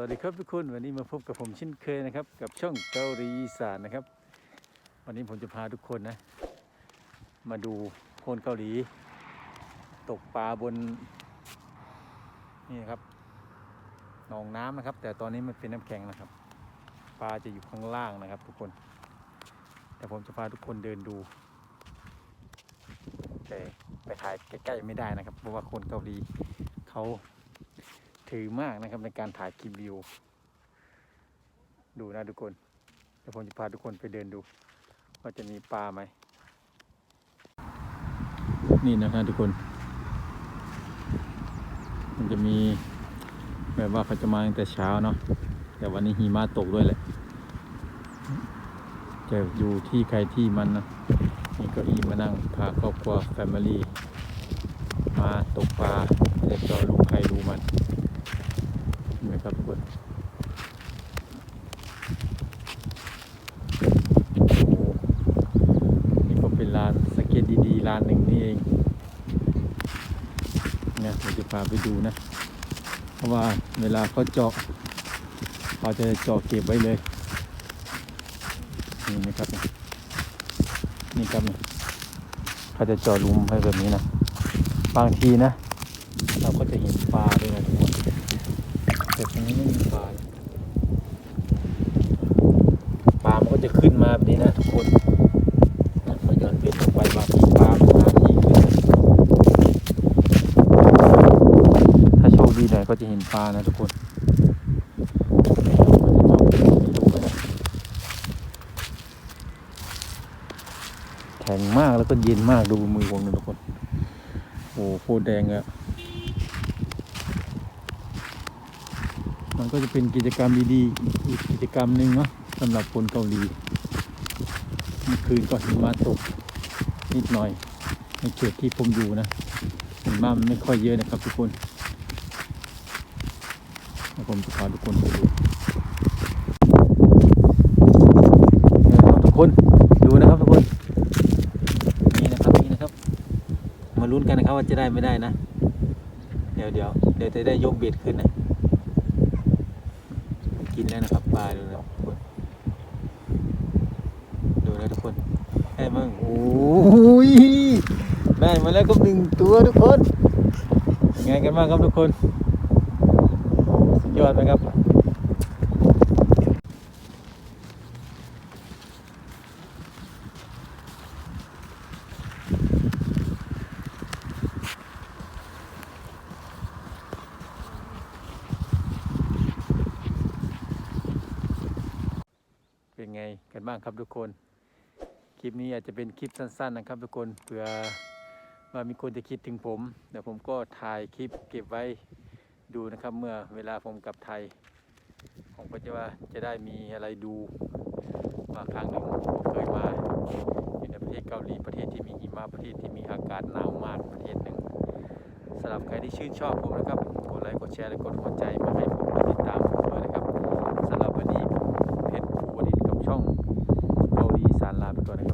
วัสดีครับทุกคนวันนี้มาพบกับผมเช่นเคยนะครับ กับช่องเกาหลีอีสานนะครับ วันนี้ผมจะพาทุกคนนะ มาดูคนเกาหลี ตกปลาบน นี่นะครับหนองน้ำนะครับ แต่ตอนนี้มันเป็นน้ำแข็งนะครับ ปลาจะอยู่ข้างล่างนะครับ ทุกคน แต่ผมจะพาทุกคนเดินดู แต่ไปถ่ายใกล้ๆไม่ได้นะครับ เพราะว่าคนเกาหลีเขา ถือมากนะครับในการถ่ายคลิปวิว ดูนะทุกคนเดี๋ยวผมจะพาทุกคนไปเดินดู ว่าจะมีปลาไหม นี่นะครับทุกคน มันจะมีแบบว่าเขาจะมาตั้งแต่เช้าเนาะแต่วันนี้หิมะตกด้วยแหละจะอยู่ที่ใครที่มันนะนี่เก็อีมานั่งพาครอบครัวแฟมิลี่มาตกปลาเด็กจอลูกใครดูมัน นไหมครับทุกคนโอ้โหนี่ก็เป็นร้านสเก็ตดีๆร้านหนึ่งนี่เองเนี่ยผมจะพาไปดูนะ เพราะว่าเวลาเขาเจาะเขาจะเจาะเก็บไว้เลยนี่นะครับ นี่ครับเขาจะเจอหลุมให้แบบนี้นะ บางทีนะ เราก็จะเห็นปลาด้วยนะ แต่ตรงนี้ไม่มีปลาปลามันก็จะขึ้นมาแบบนี้นะทุกคนนะพอย้อนเบ็ดลงไปบางทีปลามันหาที่ขึ้นถ้าโชคดีหน่อยก็จะเห็นปลานะทุกคนแข็งมากแล้วก็เย็นมากดูมือผมนะทุกคน โอ้โหโคตรแดงอะ มันก็จะเป็นกิจกรรมดีๆอีกกิจกรรมหนึ่งเนาะสำหรับคนเกาหลีเมื่อคืนก็หิมะตกนิดหน่อย ในเขตที่ผมอยู่นะหิมะมันไม่ค่อยเยอะนะครับทุกคนผมจะพาทุกคนไปดูนะครับทุกคนดูนะครับทุกคนนี่นะครับนี่นะครับ มาลุ้นกันนะครับว่าจะได้ไม่ได้นะ เดี๋ยวเดี๋ยวเดี๋ยวจะได้ยกเบ็ดขึ้นนะ กินแล้วนะครับปลาดูนะทุกคนดูนะทุกคนได้มั้งโอ้ยได้มาแล้วก็หนึ่งตัวทุกคนยังไงกันบ้างครับทุกคนสุดยอดไหมครับ ไงกันบ้างครับทุกคน คลิปนี้อาจจะเป็นคลิปสั้น ๆ นะครับทุกคนเผื่อว่ามีคนจะคิดถึงผมเดี๋ยวผมก็ถ่ายคลิปเก็บไว้ดูนะครับ เมื่อเวลาผมกลับไทย ผมก็จะว่าจะได้มีอะไรดูมาครั้งหนึ่งผมเคยมาอยู่ในประเทศเกาหลีประเทศที่มีหิมะประเทศที่มีอากาศหนาวมากประเทศหนึ่งสำหรับใครที่ชื่นชอบผมนะครับกดไลค์กดแชร์และกดหัวใจมาให้ผมติดตาม actuar en